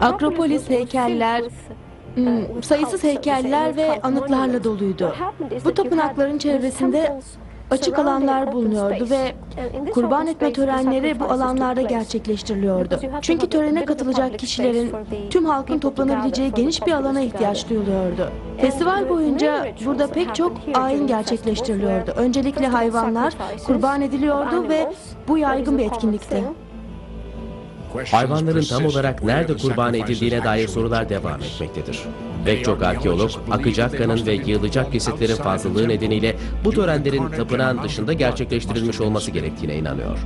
Akropolis heykeller, hmm, sayısız heykeller ve anıtlarla doluydu. Bu tapınakların çevresinde açık alanlar bulunuyordu ve kurban etme törenleri bu alanlarda gerçekleştiriliyordu. Çünkü törene katılacak kişilerin tüm halkın toplanabileceği geniş bir alana ihtiyaç duyuluyordu. Festival boyunca burada pek çok ayin gerçekleştiriliyordu. Öncelikle hayvanlar kurban ediliyordu ve bu yaygın bir etkinlikti. Hayvanların tam olarak nerede kurban edildiğine dair sorular devam etmektedir. Pek çok arkeolog, akacak kanın ve yığılacak kesitlerin fazlalığı nedeniyle bu törenlerin tapınağın dışında gerçekleştirilmiş olması gerektiğine inanıyor.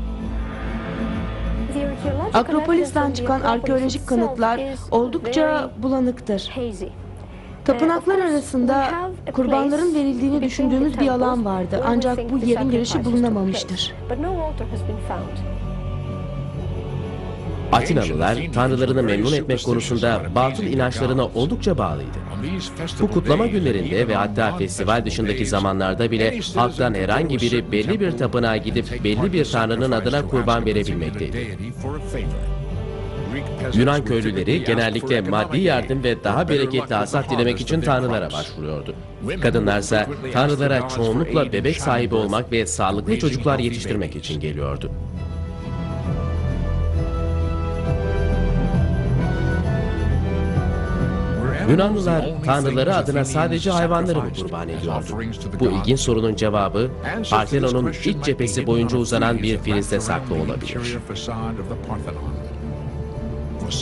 Akropolis'ten çıkan arkeolojik kanıtlar oldukça bulanıktır. Tapınaklar arasında kurbanların verildiğini düşündüğümüz bir alan vardı ancak bu yerin girişi bulunamamıştır. Atinalılar, tanrılarını memnun etmek konusunda batıl inançlarına oldukça bağlıydı. Bu kutlama günlerinde ve hatta festival dışındaki zamanlarda bile halktan herhangi biri belli bir tapınağa gidip belli bir tanrının adına kurban verebilmekteydi. Yunan köylüleri genellikle maddi yardım ve daha bereketli hasat dilemek için tanrılara başvuruyordu. Kadınlarsa tanrılara çoğunlukla bebek sahibi olmak ve sağlıklı çocuklar yetiştirmek için geliyordu. Yunanlılar tanrıları adına sadece hayvanları mı kurban ediyordu? Bu ilginç sorunun cevabı Partenon'un iç cephesi boyunca uzanan bir filizde saklı olabilir.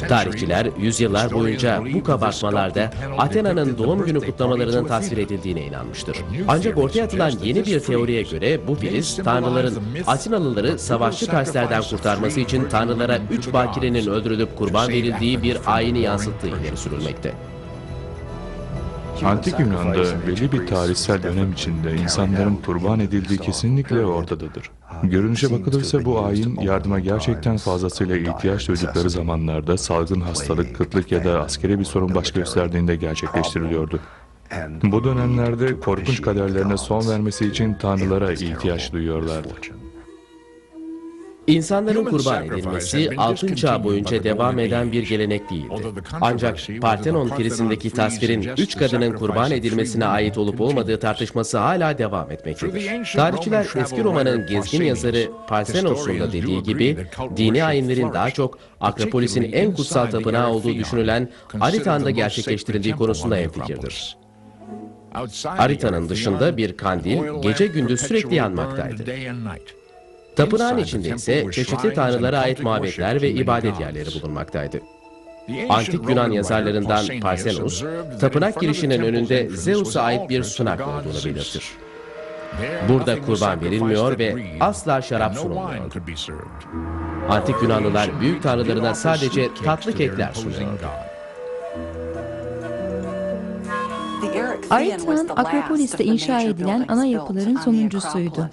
Tarihçiler yüzyıllar boyunca bu kabartmalarda Athena'nın doğum günü kutlamalarının tasvir edildiğine inanmıştır. Ancak ortaya atılan yeni bir teoriye göre bu filiz tanrıların Atenalıları savaşçı Perslerden kurtarması için tanrılara üç bakirenin öldürülüp kurban verildiği bir ayini yansıttığı ileri sürülmekte. Antik Yunan'da belli bir tarihsel dönem içinde insanların kurban edildiği kesinlikle ortadadır. Görünüşe bakılırsa bu ayin yardıma gerçekten fazlasıyla ihtiyaç duydukları zamanlarda salgın hastalık, kıtlık ya da askeri bir sorun baş gösterdiğinde gerçekleştiriliyordu. Bu dönemlerde korkunç kaderlerine son vermesi için tanrılara ihtiyaç duyuyorlardı. İnsanların kurban edilmesi altın çağ boyunca devam eden bir gelenek değildi. Ancak Parthenon kilisindeki tasvirin üç kadının kurban edilmesine ait olup olmadığı tartışması hala devam etmektedir. Tarihçiler eski romanın gezgin yazarı Parthenos'un da dediği gibi dini ayinlerin daha çok Akropolis'in en kutsal tapınağı olduğu düşünülen Aritan'da gerçekleştirildiği konusunda hemfikirdir. Haritanın dışında bir kandil gece gündüz sürekli yanmaktaydı. Tapınağın içinde ise çeşitli tanrılara ait mabetler ve ibadet yerleri bulunmaktaydı. Antik Yunan yazarlarından Parsenos, tapınak girişinin önünde Zeus'a ait bir sunak olduğunu belirtir. Burada kurban verilmiyor ve asla şarap sunulmuyordu. Antik Yunanlılar büyük tanrılarına sadece tatlı kekler sunuyordu. Aritan, Akropolis'te inşa edilen ana yapıların sonuncusuydu.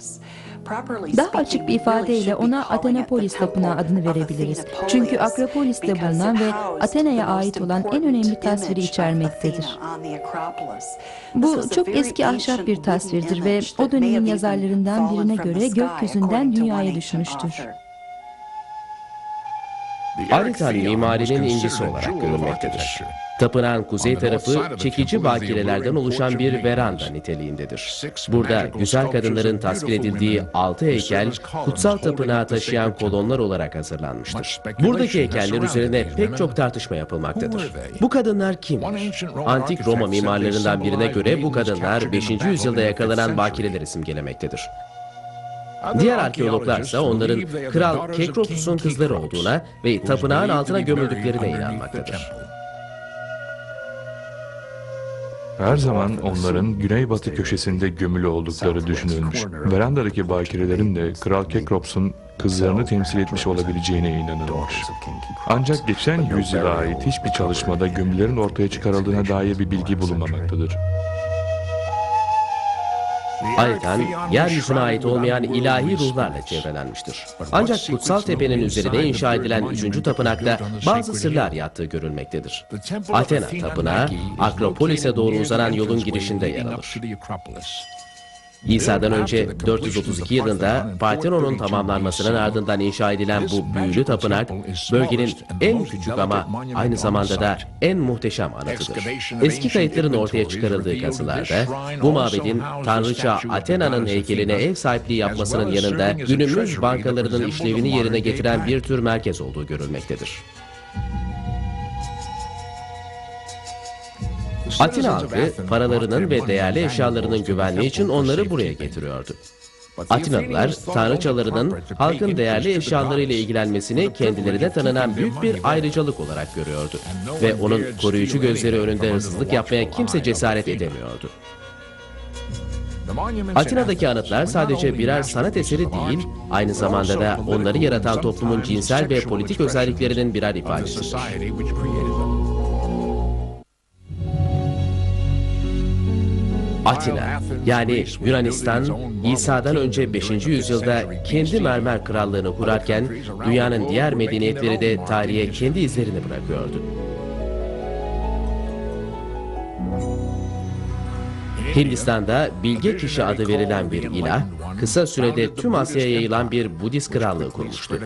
Daha açık bir ifadeyle ona Atenapolis Tapınağı adını verebiliriz. Çünkü Akropolis'te bulunan ve Atina'ya ait olan en önemli tasviri içermektedir. Bu çok eski ahşap bir tasvirdir ve o dönemin yazarlarından birine göre gökyüzünden dünyaya düşmüştür. Aritan mimarinin incisi olarak görülmektedir. Tapınağın kuzey tarafı çekici bakirelerden oluşan bir veranda niteliğindedir. Burada güzel kadınların tasvir edildiği altı heykel kutsal tapınağı taşıyan kolonlar olarak hazırlanmıştır. Buradaki heykeller üzerine pek çok tartışma yapılmaktadır. Bu kadınlar kimdir? Antik Roma mimarlarından birine göre bu kadınlar 5. yüzyılda yakalanan bakireleri simgelemektedir. Diğer arkeologlar ise onların Kral Kekropus'un kızları olduğuna ve tapınağın altına gömüldüklerine inanmaktadır. Her zaman onların güneybatı köşesinde gömülü oldukları düşünülmüş. Verandadaki bakirelerin de Kral Kekrops'un kızlarını temsil etmiş olabileceğine inanılmış. Ancak geçen yüzyıla ait hiçbir çalışmada gömülerin ortaya çıkarıldığına dair bir bilgi bulunmamaktadır. Aritan, yeryüzüne ait olmayan ilahi ruhlarla çevrelenmiştir. Ancak Kutsal Tepe'nin üzerine inşa edilen 3. tapınakta bazı sırlar yattığı görülmektedir. Athena tapınağı, Akropolis'e doğru uzanan yolun girişinde yer alır. İsa'dan önce 432 yılında Partenon'un tamamlanmasının ardından inşa edilen bu büyülü tapınak, bölgenin en küçük ama aynı zamanda da en muhteşem anıtıdır. Eski kayıtların ortaya çıkarıldığı kazılarda, bu mabedin tanrıça Athena'nın heykeline ev sahipliği yapmasının yanında günümüz bankalarının işlevini yerine getiren bir tür merkez olduğu görülmektedir. Atina halkı paralarının ve değerli eşyalarının güvenliği için onları buraya getiriyordu. Atinalılar, tanrıçalarının halkın değerli eşyalarıyla ilgilenmesini kendilerine tanınan büyük bir ayrıcalık olarak görüyordu. Ve onun koruyucu gözleri önünde hırsızlık yapmaya kimse cesaret edemiyordu. Atina'daki anıtlar sadece birer sanat eseri değil, aynı zamanda da onları yaratan toplumun cinsel ve politik özelliklerinin birer ifadesidir. Atina, yani Yunanistan, İsa'dan önce 5. yüzyılda kendi mermer krallığını kurarken, dünyanın diğer medeniyetleri de tarihe kendi izlerini bırakıyordu. Hindistan'da Bilge Kişi adı verilen bir ilah, kısa sürede tüm Asya'ya yayılan bir Budist krallığı kurmuştu.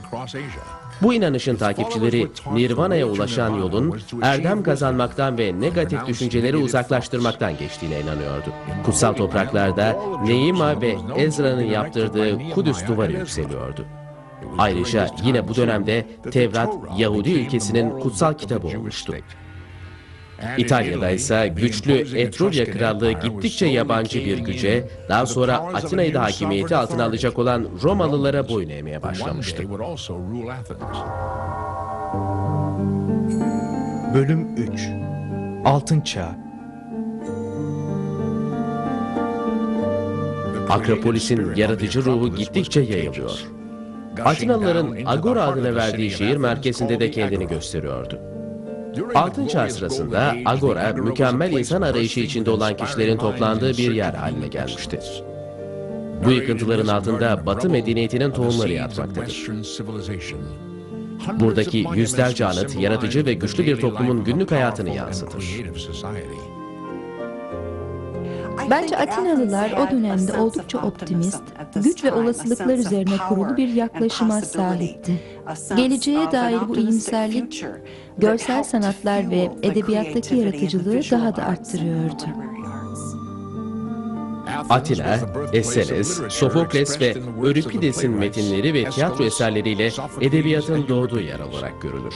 Bu inanışın takipçileri Nirvana'ya ulaşan yolun erdem kazanmaktan ve negatif düşünceleri uzaklaştırmaktan geçtiğine inanıyordu. Kutsal topraklarda Neima ve Ezra'nın yaptırdığı Kudüs duvarı yükseliyordu. Ayrıca yine bu dönemde Tevrat Yahudi ülkesinin kutsal kitabı olmuştu. İtalya'da ise güçlü Etrurya Krallığı gittikçe yabancı bir güce, daha sonra Atina'yı da hakimiyeti altına alacak olan Romalılara boyun eğmeye başlamıştı. Bölüm 3 Altın Çağ Akropolis'in yaratıcı ruhu gittikçe yayılıyor. Atinalıların Agora adını verdiği şehir merkezinde de kendini gösteriyordu. Altın Çağ sırasında Agora, mükemmel insan arayışı içinde olan kişilerin toplandığı bir yer haline gelmişti. Bu yıkıntıların altında Batı medeniyetinin tohumları yatmaktadır. Buradaki yüzlerce anıt, yaratıcı ve güçlü bir toplumun günlük hayatını yansıtır. Bence Atinalılar o dönemde oldukça optimist, güç ve olasılıklar üzerine kurulu bir yaklaşıma sahipti. Geleceğe dair bu iyimserlik, görsel sanatlar ve edebiyattaki yaratıcılığı daha da arttırıyordu. Atina, Eseles, Sofokles ve Euripides'in metinleri ve tiyatro eserleriyle edebiyatın doğduğu yer olarak görülür.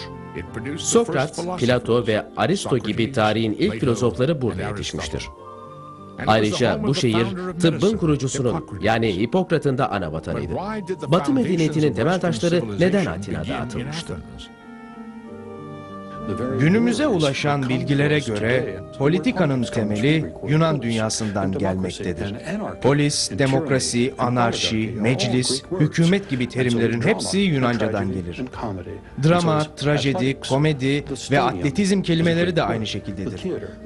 Sokrat, Plato ve Aristo gibi tarihin ilk filozofları burada yetişmiştir. Ayrıca bu şehir tıbbın kurucusunun yani Hipokrat'ın da ana vatanıydı. Batı medeniyetinin temel taşları neden Atina'da atılmıştı? Günümüze ulaşan bilgilere göre politikanın temeli Yunan dünyasından gelmektedir. Polis, demokrasi, anarşi, meclis, hükümet gibi terimlerin hepsi Yunancadan gelir. Drama, trajedi, komedi ve atletizm kelimeleri de aynı şekildedir.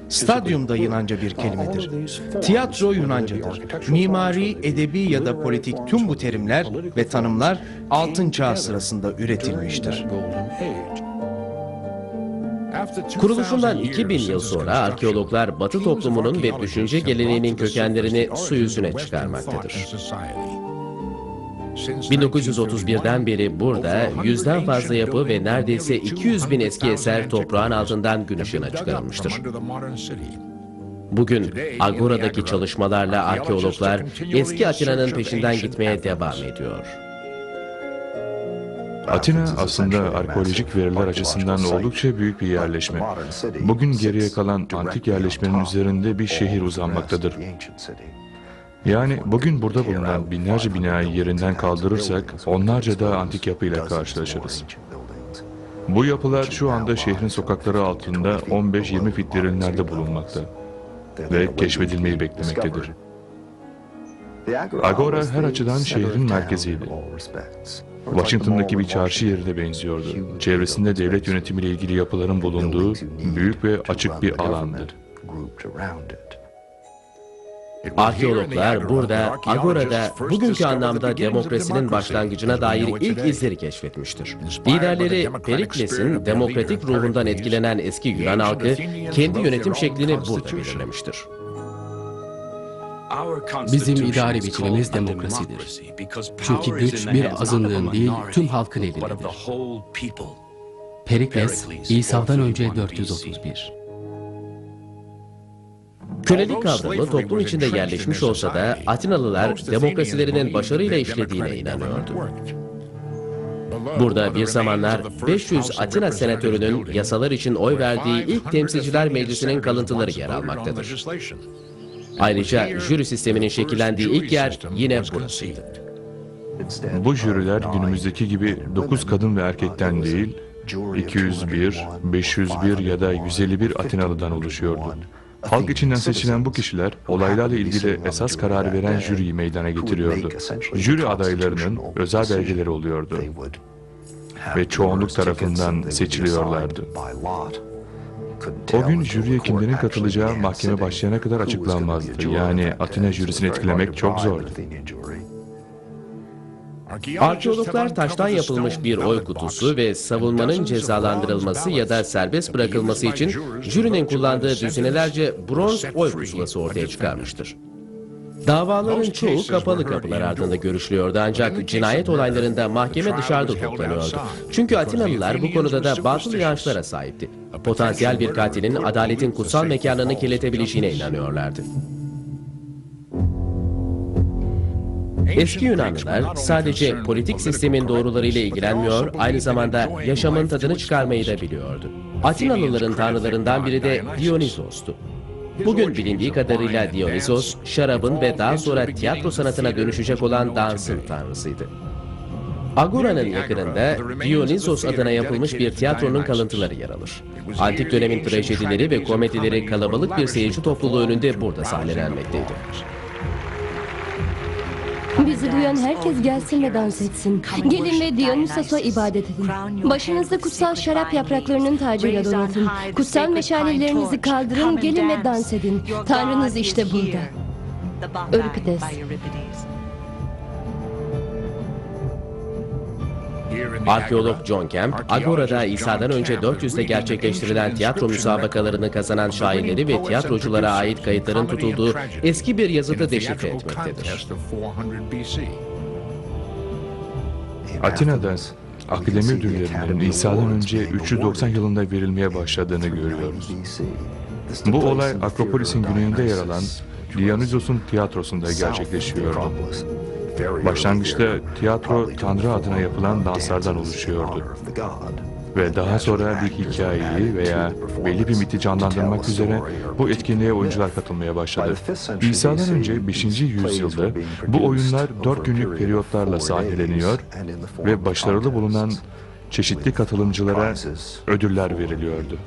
Stadyum da Yunanca bir kelimedir. Tiyatro Yunancadır. Mimari, edebi ya da politik tüm bu terimler ve tanımlar Altın Çağ sırasında üretilmiştir. Kuruluşundan 2000 yıl sonra arkeologlar Batı toplumunun ve düşünce geleneğinin kökenlerini su yüzüne çıkarmaktadır. 1931'den beri burada yüzden fazla yapı ve neredeyse 200 bin eski eser toprağın altından gün ışığına çıkarılmıştır. Bugün Agora'daki çalışmalarla arkeologlar eski Atina'nın peşinden gitmeye devam ediyor. Atina aslında arkeolojik veriler açısından oldukça büyük bir yerleşme. Bugün geriye kalan antik yerleşmenin üzerinde bir şehir uzanmaktadır. Yani bugün burada bulunan binlerce binayı yerinden kaldırırsak onlarca daha antik yapıyla karşılaşırız. Bu yapılar şu anda şehrin sokakları altında 15-20 fit derinlerde bulunmakta ve keşfedilmeyi beklemektedir. Agora her açıdan şehrin merkeziydi. Washington'daki bir çarşı yerine benziyordu. Çevresinde devlet yönetimiyle ilgili yapıların bulunduğu büyük ve açık bir alandı. Arkeologlar burada, Agora'da bugünkü anlamda demokrasinin başlangıcına dair ilk izleri keşfetmiştir. Liderleri Perikles'in demokratik ruhundan etkilenen eski Yunan halkı kendi yönetim şeklini burada belirlemiştir. Bizim idari biçimimiz demokrasidir. Çünkü güç bir azınlığın değil tüm halkın elindedir. Perikles, İsa'dan önce 431. Kölelik kavramı toplum içinde yerleşmiş olsa da Atinalılar demokrasilerinin başarıyla işlediğine inanıyordu. Burada bir zamanlar 500 Atina senatörünün yasalar için oy verdiği ilk temsilciler meclisinin kalıntıları yer almaktadır. Ayrıca jüri sisteminin şekillendiği ilk yer yine burasıydı. Bu jüriler günümüzdeki gibi 9 kadın ve erkekten değil, 201, 501 ya da 151 Atinalı'dan oluşuyordu. Halk içinden seçilen bu kişiler olaylarla ilgili esas kararı veren jüriyi meydana getiriyordu. Jüri adaylarının özel belgeleri oluyordu ve çoğunluk tarafından seçiliyorlardı. O gün jüriye kimlerin katılacağı mahkeme başlayana kadar açıklanmazdı. Yani Atina jürisini etkilemek çok zordu. Arkeologlar taştan yapılmış bir oy kutusu ve savunmanın cezalandırılması ya da serbest bırakılması için jürinin kullandığı düzinelerce bronz oy pusulası ortaya çıkarmıştır. Davaların çoğu kapalı kapılar ardında görüşülüyordu ancak cinayet olaylarında mahkeme dışarıda toplanıyordu. Çünkü Atinalılar bu konuda da batıl inançlara sahipti. Potansiyel bir katilin adaletin kutsal mekanını kirletebileceğine inanıyorlardı. Eski Yunanlılar sadece politik sistemin doğrularıyla ilgilenmiyor, aynı zamanda yaşamın tadını çıkarmayı da biliyordu. Atinalıların tanrılarından biri de Dionysos'tu. Bugün bilindiği kadarıyla Dionysos, şarabın ve daha sonra tiyatro sanatına dönüşecek olan dansın tanrısıydı. Agora'nın yakınında Dionysos adına yapılmış bir tiyatronun kalıntıları yer alır. Antik dönemin trajedileri ve komedileri kalabalık bir seyirci topluluğu önünde burada sahnelenmekteydi. Bizi duyan herkes gelsin ve dans etsin. Gelin ve Dionysos'a ibadet edin. Başınızda kutsal şarap yapraklarının tacıyla donatın. Kutsal meşalelerinizi kaldırın, gelin ve dans edin. Tanrınız işte burada. Euripides. Arkeolog John Kemp, Agora'da İsa'dan önce 400'de gerçekleştirilen tiyatro müsabakalarını kazanan şairleri ve tiyatroculara ait kayıtların tutulduğu eski bir yazıda deşifre etmektedir. Atina'da akademi ödüllerinin İsa'dan önce 390 yılında verilmeye başladığını görüyoruz. Bu olay Akropolis'in güneyinde yer alan Dionysos'un tiyatrosunda gerçekleşiyordu. Başlangıçta tiyatro Tanrı adına yapılan danslardan oluşuyordu. Ve daha sonra bir hikayeyi veya belli bir miti canlandırmak üzere bu etkinliğe oyuncular katılmaya başladı. İsa'dan önce 5. yüzyılda bu oyunlar 4 günlük periyotlarla sahneleniyor ve başarılı bulunan çeşitli katılımcılara ödüller veriliyordu.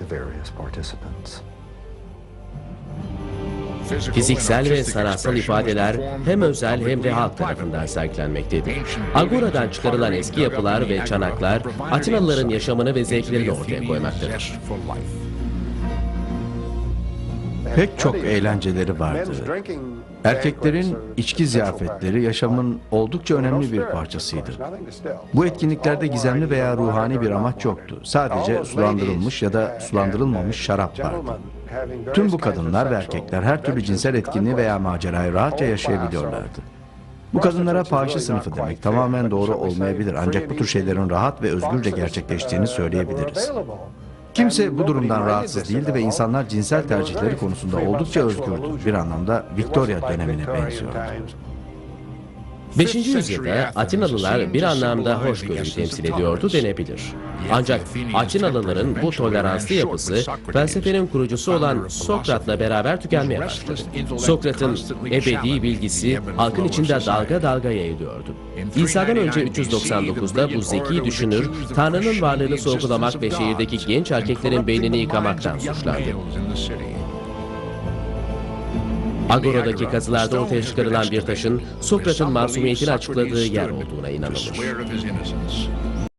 Fiziksel ve sanatsal ifadeler hem özel hem de halk tarafından sergilenmektedir. Agora'dan çıkarılan eski yapılar ve çanaklar Atinalıların yaşamını ve zevklerini ortaya koymaktadır. Pek çok eğlenceleri vardı. Erkeklerin içki ziyafetleri yaşamın oldukça önemli bir parçasıydı. Bu etkinliklerde gizemli veya ruhani bir amaç yoktu. Sadece sulandırılmış ya da sulandırılmamış şarap vardı. Tüm bu kadınlar ve erkekler her türlü cinsel etkinliği veya macerayı rahatça yaşayabiliyorlardı. Bu kadınlara fahişe sınıfı demek tamamen doğru olmayabilir ancak bu tür şeylerin rahat ve özgürce gerçekleştiğini söyleyebiliriz. Kimse bu durumdan rahatsız değildi ve insanlar cinsel tercihleri konusunda oldukça özgürdü. Bir anlamda Victoria dönemine benziyordu. 5. yüzyılda Atinalılar bir anlamda hoşgörüyü temsil ediyordu denebilir. Ancak Atinalıların bu toleranslı yapısı felsefenin kurucusu olan Sokrat'la beraber tükenmeye başladı. Sokrat'ın ebedi bilgisi halkın içinde dalga dalga yayılıyordu. İsa'dan önce 399'da bu zeki düşünür Tanrı'nın varlığını sorgulamak ve şehirdeki genç erkeklerin beynini yıkamaktan suçlandı. Agora'daki kazılarda ortaya çıkarılan bir taşın Sokrat'ın masumiyetini açıkladığı yer olduğuna inanılır.